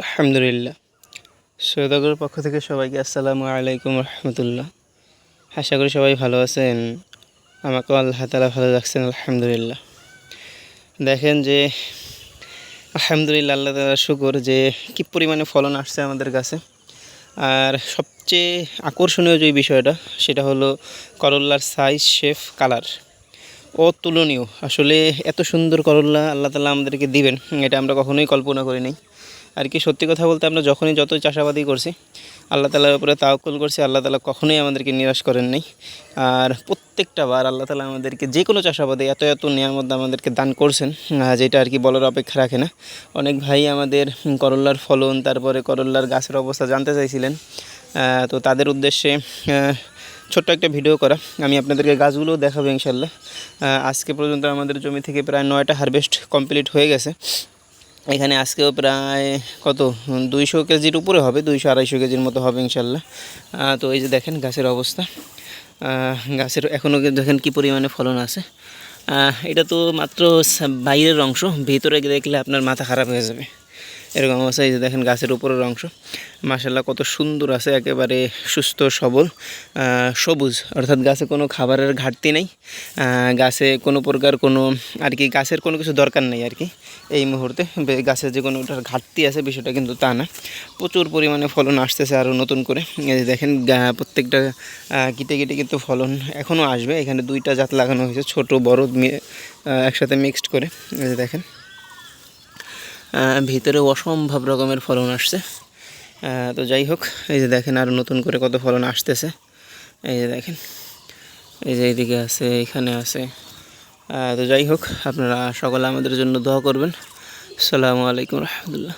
আলহামদুলিল্লাহ। সৈয়দগর পক্ষ থেকে সবাইকে আসসালামু আলাইকুম রহমতুল্লাহ। আশা করি সবাই ভালো আছেন। আমাকেও আল্লাহ তালা ভালো রাখছেন, আলহামদুলিল্লাহ। দেখেন যে, আলহামদুলিল্লাহ আল্লাহ তালা শুকর যে, কী পরিমাণে ফলন আসছে আমাদের কাছে। আর সবচেয়ে আকর্ষণীয় যে বিষয়টা, সেটা হলো করল্লার সাইজ শেফ কালার অতুলনীয়। আসলে এত সুন্দর করল্লা আল্লাহ তালা আমাদেরকে দিবেন, এটা আমরা কখনোই কল্পনা করি নাই। আর কি সত্যি কথা বলতে আমরা যখনই যতই চাষাবাদি করছি, আল্লাহ তালার উপরে তাওকুল করছি, আল্লাহ তালা কখনোই আমাদেরকে নিরাশ করেন নাই। আর প্রত্যেকটা বার আল্লাহ তালা আমাদেরকে যে কোনো চাষাবাদে এত এত মধ্যে আমাদেরকে দান করছেন যেটা আর কি বলার অপেক্ষা রাখে না। অনেক ভাই আমাদের করল্লার ফলন, তারপরে করল্লার গাছের অবস্থা জানতে চাইছিলেন তো তাদের উদ্দেশ্যে ছোট্ট একটা ভিডিও করা। আমি আপনাদেরকে গাছগুলোও দেখাবো ইনশাল্লাহ আজকে পর্যন্ত আমাদের জমি থেকে প্রায় নয়টা হারভেস্ট কমপ্লিট হয়ে গেছে। এখানে আজকেও প্রায় কত? দুইশো কেজির উপরে হবে, দুইশো আড়াইশো কেজির মতো হবে ইনশাল্লাহ। তো এই যে দেখেন গাছের অবস্থা। গাছের এখনও দেখেন কি পরিমাণে ফলন আছে। এটা তো মাত্র বাইরের অংশ, ভিতরে দেখলে আপনার মাথা খারাপ হয়ে যাবে। এরকম অবস্থা। এই যে দেখেন গাছের উপরের অংশ। মাসাল্লাহ কত সুন্দর আছে, একেবারে সুস্থ, সবল সবুজ। অর্থাৎ গাছে কোনো খাবারের ঘাটতি নেই। গাছে কোনো প্রকার কোনো, আর কি গাছের কোনো কিছু দরকার নেই আর কি। এই মুহূর্তে গাছের যে কোনো ওটার ঘাটতি আছে, বিষয়টা কিন্তু তা না। প্রচুর পরিমাণে ফলন আসতেছে আরও নতুন করে। দেখেন প্রত্যেকটা কিটে কিটে কিন্তু ফলন এখনও আসবে। এখানে দুইটা জাত লাগানো হয়েছে, ছোট, বড় একসাথে মিক্সড করে। এই যে দেখেন। ভিতরে অসম্ভব রকমের ফলন আসছে। তো যাই হোক, এই যে দেখেন আর নতুন করে কত ফলন আসতেছে। এই যে দেখেন, এই যে এইদিকে আছে, এখানে আছে। তো যাই হোক, আপনারা সকলে আমাদের জন্য দোয়া করবেন। আসসালামু আলাইকুম রহমতুল্লাহ।